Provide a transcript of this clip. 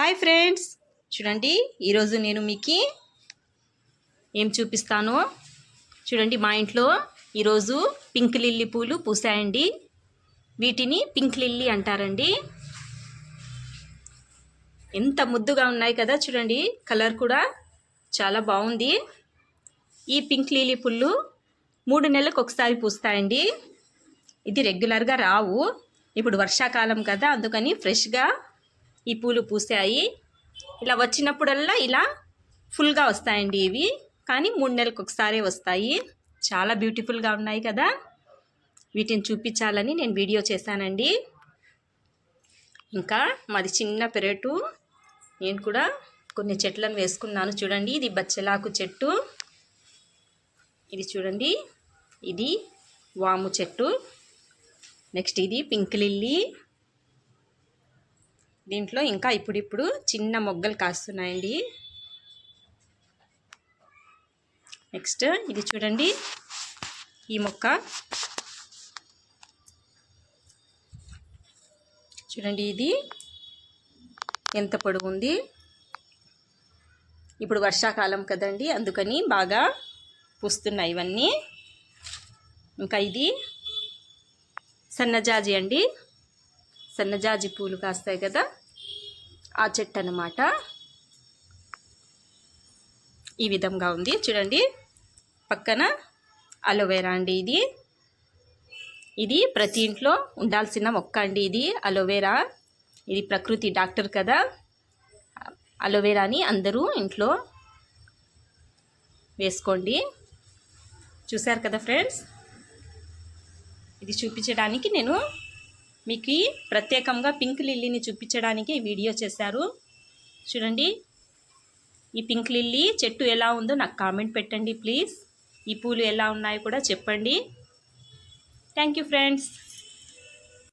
Hi friends. చూడండి ఈరోజు నేను మీకు ఏం చూపిస్తాను. చూడండి మా ఇంట్లో ఈరోజు పింక్ లిల్లీ పూలు పూసాయండి వీటిని పింక్ లిల్లీ అంటారండి. ఎంత ముద్దుగా ఉన్నాయి కదా చూడండి కలర్ కూడా చాలా బాగుంది. ఈ పింక్ లిల్లీ పుల్లు మూడు నెలలకు ఒకసారి పూస్తాయండి. ఇది రెగ్యులర్గా రావు. ఇప్పుడు వర్షాకాలం కదా అందుకని ఫ్రెష్గా ఈ పూలు పూసాయి. ఇలా వచ్చినప్పుడల్లా ఇలా ఫుల్గా వస్తాయండి ఇవి. కానీ మూడు నెలలకు ఒకసారి వస్తాయి. చాలా బ్యూటిఫుల్గా ఉన్నాయి కదా. వీటిని చూపించాలని నేను వీడియో చేశానండి. ఇంకా మాది చిన్న పెరటు. నేను కూడా కొన్ని చెట్లను వేసుకున్నాను. చూడండి ఇది బచ్చలాకు చెట్టు. ఇది చూడండి ఇది వాము చెట్టు. నెక్స్ట్ ఇది పింక్ లిల్లీ. దీంట్లో ఇంకా ఇప్పుడిప్పుడు చిన్న మొగ్గలు కాస్తున్నాయండి. నెక్స్ట్ ఇది చూడండి. ఈ మొక్క. చూడండి ఇది. ఎంత పొడుగు ఉంది ఇప్పుడు వర్షాకాలం కదండి అందుకని బాగా పూస్తున్నాయి ఇవన్నీ. ఇంకా ఇది సన్నజాజి అండి. సన్నజాజి పూలు కాస్తాయి కదా. ఆ చెట్టు అన్నమాట. ఈ విధంగా ఉంది. చూడండి పక్కన అలోవెరా అండి ఇది. ఇది ప్రతి ఇంట్లో ఉండాల్సిన మొక్క అండి ఇది అలోవెరా. ఇది ప్రకృతి డాక్టర్ కదా. అలోవెరాని అందరూ ఇంట్లో వేసుకోండి. చూశారు కదా ఫ్రెండ్స్? ఇది చూపించడానికి నేను మీకు ప్రత్యేకంగా పింక్ లిల్లీని చూపించడానికి వీడియో చేశారు. చూడండి. ఈ పింక్ లిల్లీ చెట్టు ఎలా ఉందో నాకు కామెంట్ పెట్టండి ప్లీజ్. ఈ పూలు ఎలా ఉన్నాయో కూడా చెప్పండి. Thank you friends.